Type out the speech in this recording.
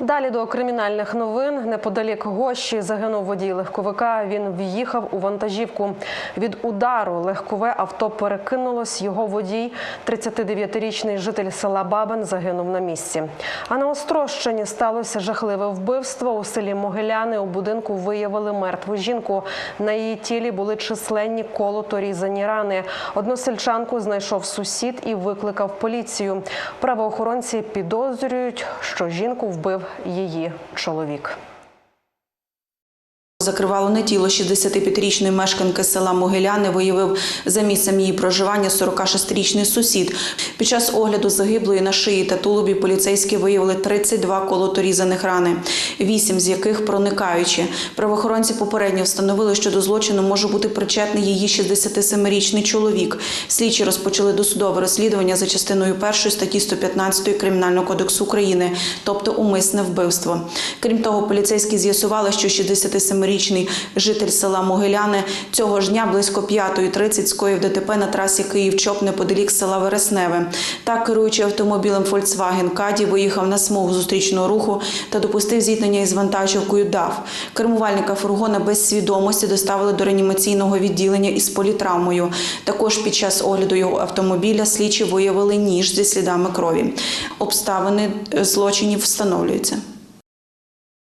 Далі до кримінальних новин неподалік гощі загинув водій легковика. Він в'їхав у вантажівку. Від удару легкове авто перекинулось. Його водій, 39-річний житель села Бабин, загинув на місці. А на Острощині сталося жахливе вбивство. У селі Могиляни у будинку виявили мертву жінку. На її тілі були численні колото різані рани. Односельчанку знайшов сусід і викликав поліцію. Правоохоронці підозрюють, що жінку вбив її чоловік. Закривало не тіло 65-річної мешканки села Могиляни виявив за місцем її проживання 46-річний сусід. Під час огляду загиблої на шиї та тулубі поліцейські виявили 32 колоторізаних рани, 8 з яких проникаючі. Правоохоронці попередньо встановили, що до злочину може бути причетний її 67-річний чоловік. Слідчі розпочали досудове розслідування за частиною 1 статті 115 Кримінального кодексу України, тобто умисне вбивство. Крім того, поліцейські з'ясували, що 67-річний житель села Могиляни цього ж дня близько 5.30 скоїв ДТП на трасі Київ-Чоп неподалік села Вересневе. Так, керуючи автомобілем Volkswagen Каді, виїхав на смугу зустрічного руху та допустив зіткнення із вантажівкою ДАВ. Кермувальника фургона без свідомості доставили до реанімаційного відділення із політравмою. Також під час огляду його автомобіля слідчі виявили ніж зі слідами крові. Обставини е, злочинів встановлюються.